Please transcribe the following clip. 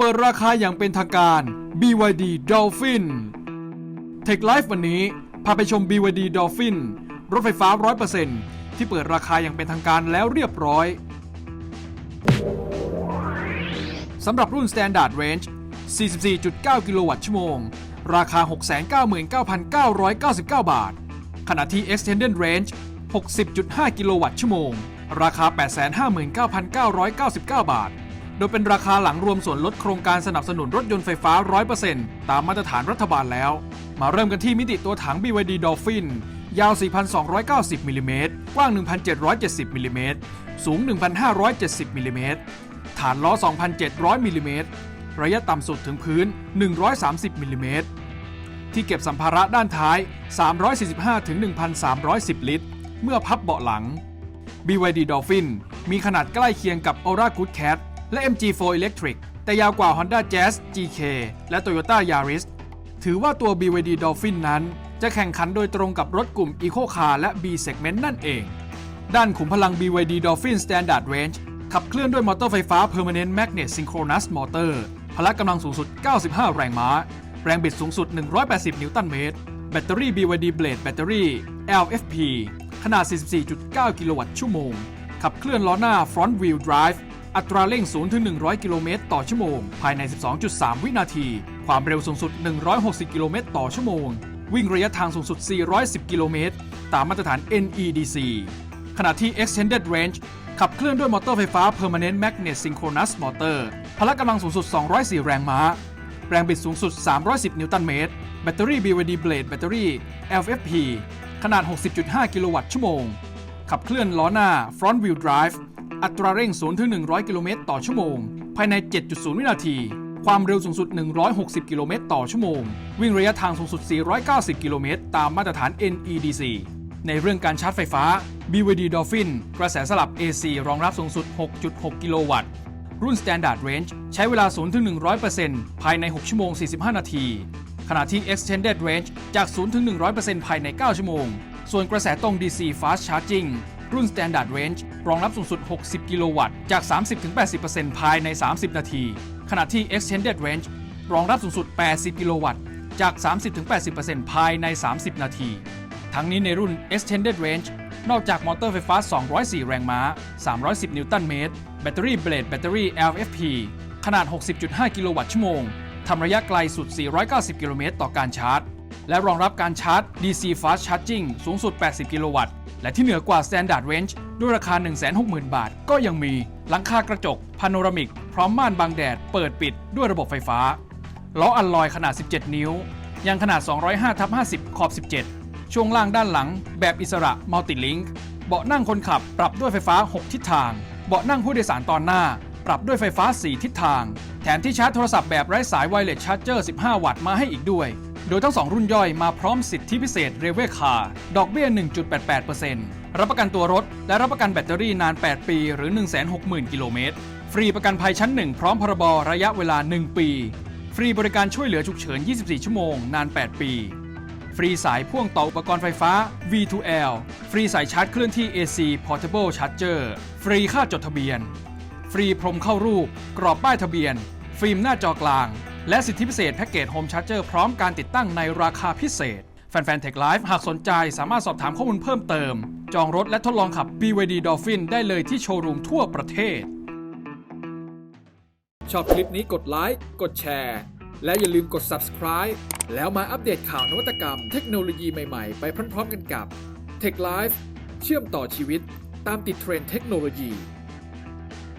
เปิดราคาอย่างเป็นทางการ BYD Dolphin Tech Life วันนี้ พาไปชม BYD Dolphin รถไฟฟ้า 100%ที่เปิดราคาอย่างเป็นทางการแล้วเรียบร้อย สำหรับรุ่น Standard Range 44.9 กิโลวัตต์ชั่วโมง ราคา 699,999 บาท ขณะที่ Extended Range 60.5 กิโลวัตต์ชั่วโมง ราคา 859,999 บาท โดยเป็นราคาหลังรวมส่วนลดโครงการสนับสนุนรถยนต์ไฟฟ้า 100%ตามมาตรฐานรัฐบาลแล้ว มาเริ่มกันที่มิติตัวถัง BYD Dolphin ยาว 4,290มิลลิเมตรกว้าง 1,770มิลลิเมตรสูง 1,570มิลลิเมตรฐานล้อ 2,700มิลลิเมตรระยะต่ำสุดถึงพื้น 130มิลลิเมตรที่เก็บสัมภาระด้านท้าย 345ถึง1,310 ลิตร เมื่อพับเบาะหลัง BYD Dolphin มีขนาดใกล้เคียงกับ Aura Good Cat และ MG4 Electric แต่ยาวกว่า Honda Jazz GK และ Toyota Yaris ถือว่าตัว BYD Dolphin นั้น จะแข่งขันโดยตรงกับรถกลุ่ม Eco Car และ B Segment นั่นเอง ด้านขุมพลัง BYD Dolphin Standard Range ขับเคลื่อนด้วยมอเตอร์ไฟฟ้า Permanent Magnet Synchronous Motor พละกำลังสูงสุด 95 แรงม้า แรงบิดสูงสุด 180 นิวตันเมตร แบตเตอรี่ BYD Blade Battery LFP ขนาด 44.9 กิโลวัตต์ชั่วโมง ขับเคลื่อนล้อหน้า Front Wheel Drive อัตราเร่ง 0 ถึง 100 กิโลเมตรต่อชั่วโมง ภายใน 12.3 วินาที ความเร็วสูงสุด 160 กิโลเมตรต่อชั่วโมง วิ่งระยะทางสูงสุด 410 กิโลเมตร ตามมาตรฐาน NEDC ขณะที่ Extended Range ขับเคลื่อนด้วยมอเตอร์ไฟฟ้า Permanent Magnet Synchronous Motor พละกำลังสูงสุด 204 แรงม้า แรงบิดสูงสุด 310 นิวตันเมตร แบตเตอรี่ BYD Blade Battery LFP ขนาด 60.5 กิโลวัตต์ชั่วโมง ขับเคลื่อนล้อหน้า Front Wheel Drive อัตราเร่ง 0 ถึง 100 กิโลเมตรต่อชั่วโมง ภายใน 7.0 วินาที ความเร็วสูงสุด 160 กิโลเมตรต่อชั่วโมง วิ่งระยะทางสูงสุด 490 กิโลเมตร ตามมาตรฐาน NEDC ในเรื่องการชาร์จไฟฟ้า BYD Dolphin กระแสสลับ AC รองรับสูงสุด 6.6 กิโลวัตต์ รุ่น Standard Range ใช้เวลา 0 ถึง 100%ภายใน 6 ชั่วโมง 45 นาที ขณะที่ Extended Range จาก 0 ถึง 100%ภายใน 9 ชั่วโมง ส่วนกระแสตรง DC Fast Charging รุ่น Standard Range รองรับสูงสุด 60 กิโลวัตต์ จาก 30-80%ภายใน 30 นาที ขณะที่ Extended Range รองรับสูงสุด 80 กิโลวัตต์ จาก 30-80%ภายใน 30 นาที ทั้งนี้ในรุ่น Extended Range นอกจากมอเตอร์ไฟฟ้า 204 แรงม้า 310 นิวตันเมตร แบตเตอรี่ Blade Battery LFP ขนาด 60.5 กิโลวัตต์ชั่วโมง ทำระยะไกลสุด 490 กิโลเมตรต่อการชาร์จ และรองรับการชาร์จ DC Fast Charging สูงสุด 80 กิโลวัตต์ และที่เหนือกว่า Standard Range ด้วยราคา 160,000 บาท ก็ยังมีหลังคากระจกพาโนรามิก พร้อมม่านบังแดด เปิดปิดด้วยระบบไฟฟ้า ล้ออัลลอยขนาด 17 นิ้ว ยางขนาด 205ทับ50 ขอบ 17 ช่วงล่างด้านหลัง แบบอิสระมัลติลิงค์เบาะนั่งคนขับปรับด้วยไฟฟ้า 6 ทิศทาง เบาะนั่งผู้โดยสารตอนหน้า ปรับด้วยไฟฟ้า 4 ทิศทาง แถมที่ชาร์จโทรศัพท์แบบไร้สายไวเลสชาร์จเจอร์ 15 วัตต์มาให้อีกด้วย โดยทั้ง2รุ่นย่อยมาพร้อมสิทธิพิเศษเรเวคาดอกเบี้ย 1.88%รับประกันตัวรถ และรับประกันแบตเตอรี่นาน 8 ปีหรือ 160,000 กิโลเมตร ฟรีประกันภัยชั้น 1 พร้อมพรบระยะเวลา 1 ปี ฟรีบริการช่วยเหลือฉุกเฉิน 24 ชั่วโมง นาน 8 ปี ฟรีสายพ่วงต่ออุปกรณ์ไฟฟ้า V2L ฟรีสายชาร์จเคลื่อนที่ AC Portable Charger ฟรีค่าจดทะเบียน ฟรีพรมเข้ารูป กรอบป้ายทะเบียน ฟิล์มหน้าจอกลาง และสิทธิพิเศษแพ็กเกจโฮมชาร์เจอร์พร้อมการติดตั้งในราคาพิเศษ แฟนๆ Tech Life หากสนใจสามารถสอบถามข้อมูลเพิ่มเติม จองรถและทดลองขับ BYD Dolphin ได้เลยที่โชว์รูมทั่วประเทศ ชอบคลิปนี้กดไลค์กดแชร์ และอย่าลืมกด subscribe แล้วมาอัปเดตข่าวนวัตกรรม เทคโนโลยีใหม่ๆ ไปพร้อมๆ กันกับ Tech Life เชื่อมต่อชีวิตตามติดเทรนด์เทคโนโลยี